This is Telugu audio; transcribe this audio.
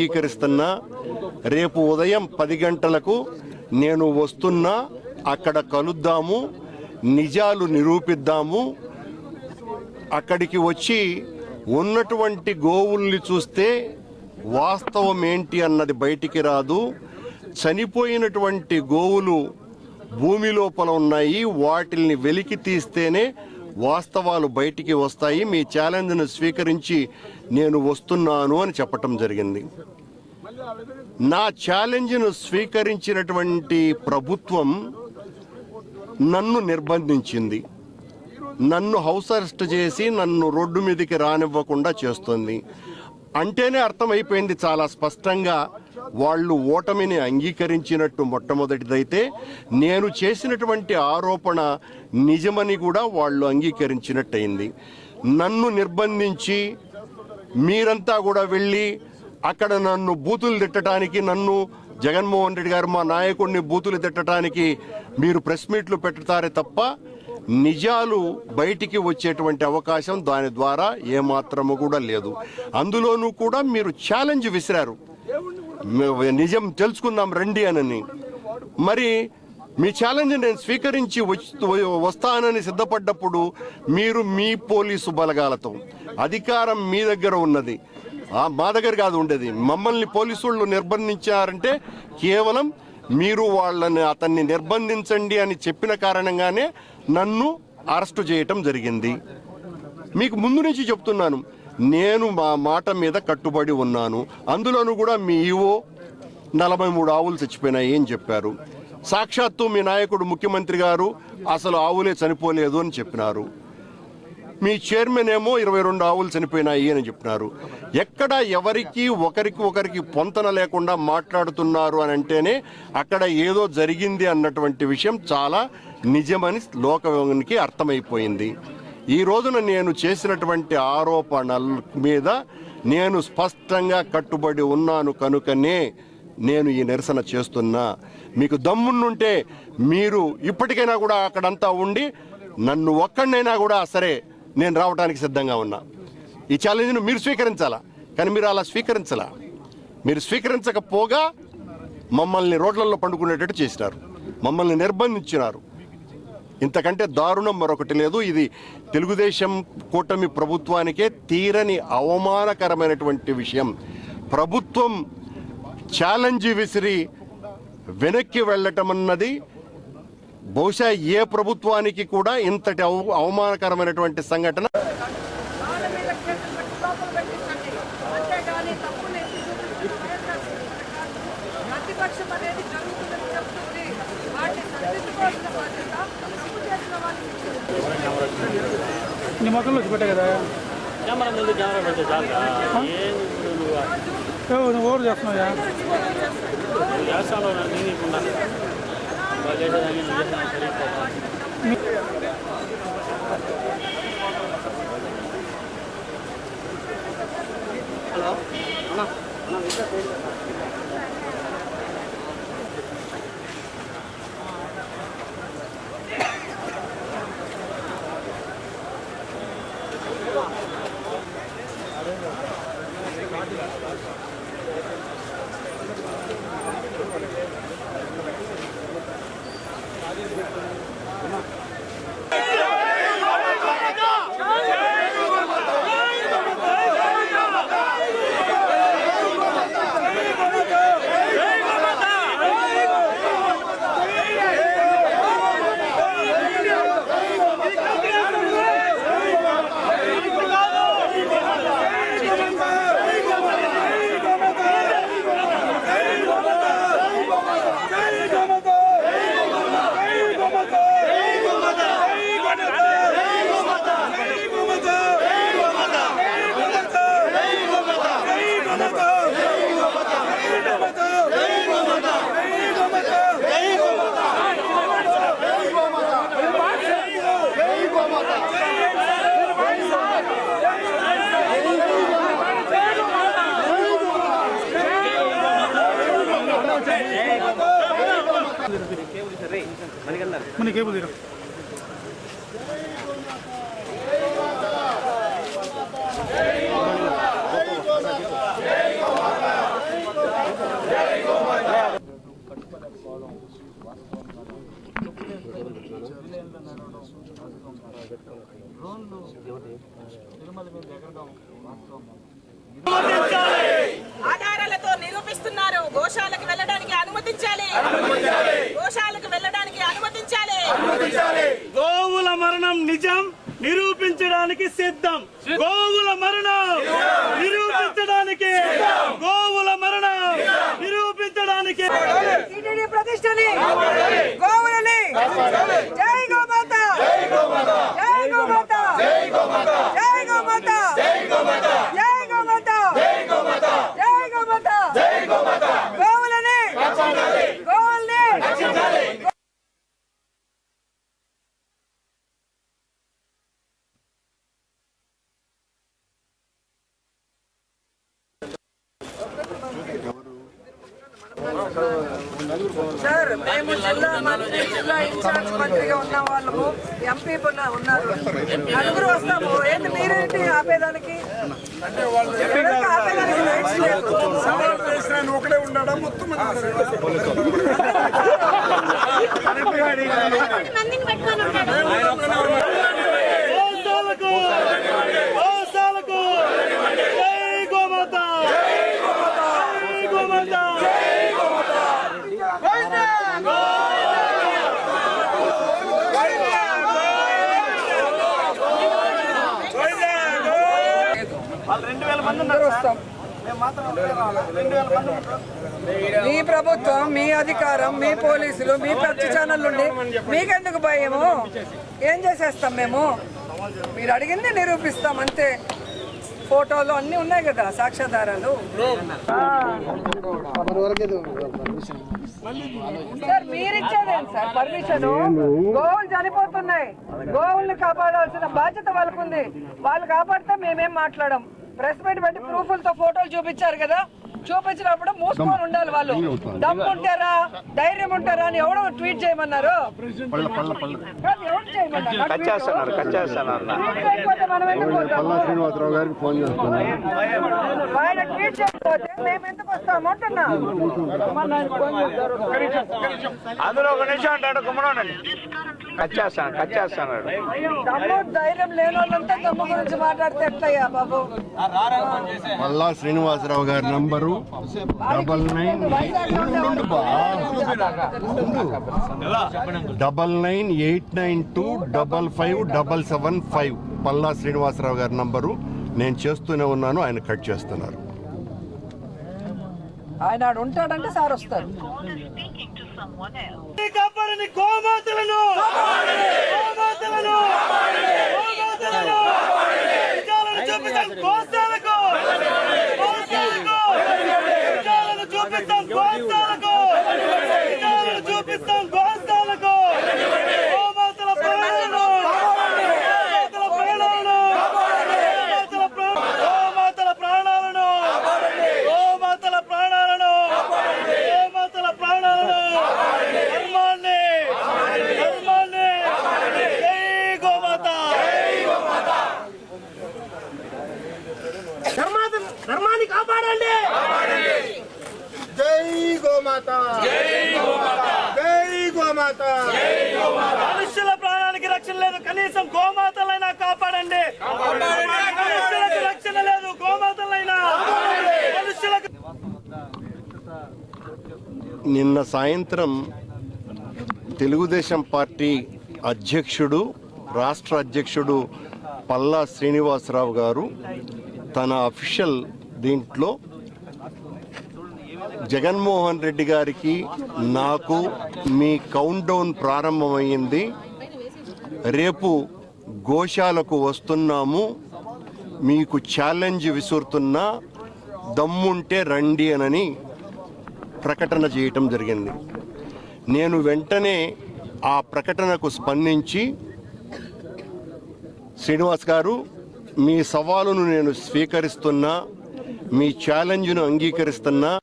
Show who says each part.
Speaker 1: అంగీకరిస్తున్నా రేపు ఉదయం పది గంటలకు నేను వస్తున్నా. అక్కడ కలుద్దాము. నిజాలు నిరూపిద్దాము. అక్కడికి వచ్చి ఉన్నటువంటి గోవుల్ని చూస్తే వాస్తవం ఏంటి అన్నది బయటికి రాదు. చనిపోయినటువంటి గోవులు భూమి లోపల ఉన్నాయి. వాటిల్ని వెలికి తీస్తేనే వాస్తవాలు బయటికి వస్తాయి. మీ ఛాలెంజ్ను స్వీకరించి నేను వస్తున్నాను అని చెప్పటం జరిగింది. నా ఛాలెంజ్ను స్వీకరించినటువంటి ప్రభుత్వం నన్ను నిర్బంధించింది. నన్ను హౌస్ అరెస్ట్ చేసి నన్ను రోడ్డు మీదకి రానివ్వకుండా చేస్తుంది. అంటేనే అర్థమైపోయింది చాలా స్పష్టంగా. వాళ్ళు ఓటమిని అంగీకరించినట్టు మొట్టమొదటిదైతే నేను చేసినటువంటి ఆరోపణ నిజమని కూడా వాళ్ళు అంగీకరించినట్టయింది. నన్ను నిర్బంధించి మీరంతా కూడా వెళ్ళి అక్కడ నన్ను బూతులు తిట్టడానికి నన్ను జగన్మోహన్ రెడ్డి గారు మా నాయకుడిని బూతులు తిట్టడానికి మీరు ప్రెస్ మీట్లు పెడతారే తప్ప నిజాలు బయటికి వచ్చేటువంటి అవకాశం దాని ద్వారా ఏమాత్రము కూడా లేదు. అందులోనూ కూడా మీరు ఛాలెంజ్ విసిరారు. నిజం తెలుసుకుందాం రండి అనని. మరి మీ ఛాలెంజ్ నేను స్వీకరించి వచ్చి- వస్తానని సిద్ధపడ్డప్పుడు మీరు మీ పోలీసు బలగాలతో అధికారం మీ దగ్గర ఉన్నది. ఆ, మా దగ్గర కాదు ఉండేది. మమ్మల్ని పోలీసులు నిర్బంధించారంటే కేవలం మీరు వాళ్ళని అతన్ని నిర్బంధించండి అని చెప్పిన కారణంగానే నన్ను అరెస్టు చేయటం జరిగింది. మీకు ముందు నుంచి చెప్తున్నాను. నేను మా మాట మీద కట్టుబడి ఉన్నాను. అందులోనూ కూడా మీ ఈవో నలభై మూడు ఆవులు చచ్చిపోయినాయి అని చెప్పారు. సాక్షాత్తు మీ నాయకుడు ముఖ్యమంత్రి గారు అసలు ఆవులే చనిపోలేదు అని చెప్పినారు. మీ చైర్మన్ ఏమో ఇరవై రెండు ఆవులు చనిపోయినాయి అని చెప్పినారు. ఎక్కడ ఎవరికి ఒకరికి ఒకరికి పొంతన లేకుండా మాట్లాడుతున్నారు అని అంటేనే అక్కడ ఏదో జరిగింది అన్నటువంటి విషయం చాలా నిజమని లోకానికి అర్థమైపోయింది. ఈ రోజున నేను చేసినటువంటి ఆరోపణల మీద నేను స్పష్టంగా కట్టుబడి ఉన్నాను కనుకనే నేను ఈ నిరసన చేస్తున్నా. మీకు దమ్మున్నుంటే మీరు ఇప్పటికైనా కూడా అక్కడంతా ఉండి నన్ను ఒక్కడినైనా కూడా సరే నేను రావడానికి సిద్ధంగా ఉన్నా. ఈ ఛాలెంజ్ను మీరు స్వీకరించాలా? కానీ మీరు అలా స్వీకరించాలా? మీరు స్వీకరించకపోగా మమ్మల్ని రోడ్లలో పండుకునేటట్టు చేసినారు. మమ్మల్ని నిర్బంధించినారు. ఇంతకంటే దారుణం మరొకటి లేదు. ఇది తెలుగుదేశం కూటమి ప్రభుత్వానికే తీరని అవమానకరమైనటువంటి విషయం. ప్రభుత్వం ఛాలెంజ్ విసిరి వెనక్కి వెళ్ళటం అన్నది బహుశా ఏ ప్రభుత్వానికి కూడా ఇంతటి అవమానకరమైనటువంటి సంఘటన
Speaker 2: నీ మొక్కలు వచ్చి పెట్టా కదా
Speaker 3: కెమెరా ముందు కెమెరా పెడితే చాలు ఏం ఇప్పుడు నువ్వు
Speaker 2: ఏవో నువ్వు ఓవర్ చేస్తున్నాయా
Speaker 3: నువ్వు చేస్తాను నేను నీకున్నా వాళ్ళు
Speaker 2: ಮನೆ
Speaker 4: ಕೇಬಲ್
Speaker 5: ఆధారాలతో నిరూపిస్తున్నారు. గోశాలకు వెళ్ళడానికి అనుమతించాలి.
Speaker 3: గోవుల మరణం నిజం నిరూపించడానికి సిద్ధం. గోవుల మరణం నిరూపించడానికి గోవుల మరణం నిరూపించడానికి
Speaker 4: ప్రతిష్టని గోవులని. జై గోమాత. జై గోమాత. జై గోమాత. జై గోమాత. జై గోమాత జై గోమాత గోవులని గోవుల్ని సార్ మేము జిల్లా మంత్రి జిల్లా ఇన్ఛార్జ్ మంత్రిగా ఉన్న వాళ్ళము ఎంపీ ఉన్నారు. నలుగురు వస్తాము. ఏంటి మీరేంటి ఆపేదానికి? ఒకటే ఉండడం మొత్తం
Speaker 3: గోశాలకు జై గోమాత జై గోమాత
Speaker 4: అందరూ వస్తాం మీ ప్రభుత్వం మీ అధికారం మీ పోలీసులు మీ ప్రతి ఛానల్ నుండి మీకెందుకు భయము? ఏం చేసేస్తాం మేము? మీరు అడిగింది నిరూపిస్తాం అంతే. ఫోటోలు అన్ని ఉన్నాయి కదా సాక్ష్యాధారాలు. సార్ మీరు ఇచ్చేదేంటి సార్? పర్మిషన్ గోవులు చనిపోతున్నాయి. గోవుల్ని కాపాడాల్సిన బాధ్యత వాళ్ళకుంది. వాళ్ళు కాపాడితే మేమేం మాట్లాడం? ప్రెస్ మీట్ పెట్టి ప్రూఫ్లతో ఫోటోలు చూపించారు కదా. చూపించినప్పుడు మూసుకొని ఉండాలి వాళ్ళు. దమ్ము ఉంటారా ధైర్యం ఉంటారా అని ఎవడో ట్వీట్ చేయమన్నారు. ఆయన ట్వీట్
Speaker 6: అందులో ఒక నిమిషం అంటాడు కుమ్మనండి కట్ చేస్తాను కట్ చేస్తాను
Speaker 4: దమ్ము ధైర్యం లేని వాళ్ళంతా దమ్ము గురించి మాట్లాడితే ఎట్లయ్యా బాబు?
Speaker 1: పల్లా శ్రీనివాసరావు గారి number double nine. Double nine eight nine two double five double seven five. Palla Srinivasarao గారి నంబరు నేను చేస్తూనే ఉన్నాను ఆయన కట్ చేస్తున్నారు.
Speaker 4: ఆయన ఆడు ఉంటాడంటే సార్ వస్తారు.
Speaker 3: కాపాడని గోమాతలను గోమాతలను గోమాతలను
Speaker 7: గోమాత! జై గోమాత!
Speaker 3: మనుషుల ప్రాణానికి రక్షణ లేదు. కనీసం గోమాతలైనా కాపాడండి. మనుషులకు రక్షణ లేదు. గోమాతలైనా. మనుషులకు
Speaker 1: నిన్న సాయంత్రం తెలుగుదేశం పార్టీ అధ్యక్షుడు రాష్ట్ర అధ్యక్షుడు పల్లా శ్రీనివాసరావు గారు తన అఫీషియల్ దీంట్లో జగన్మోహన్ రెడ్డి గారికి నాకు మీ కౌంట్ డౌన్ ప్రారంభమైంది. రేపు గోశాలకు వస్తున్నాము. మీకు ఛాలెంజ్ విసురుతున్నా దమ్ముంటే రండి అనని ప్రకటన చేయటం జరిగింది. నేను వెంటనే ఆ ప్రకటనకు స్పందించి శ్రీనివాస్ గారు మీ సవాలును నేను స్వీకరిస్తున్నా మీ ఛాలెంజ్ను అంగీకరిస్తున్నా.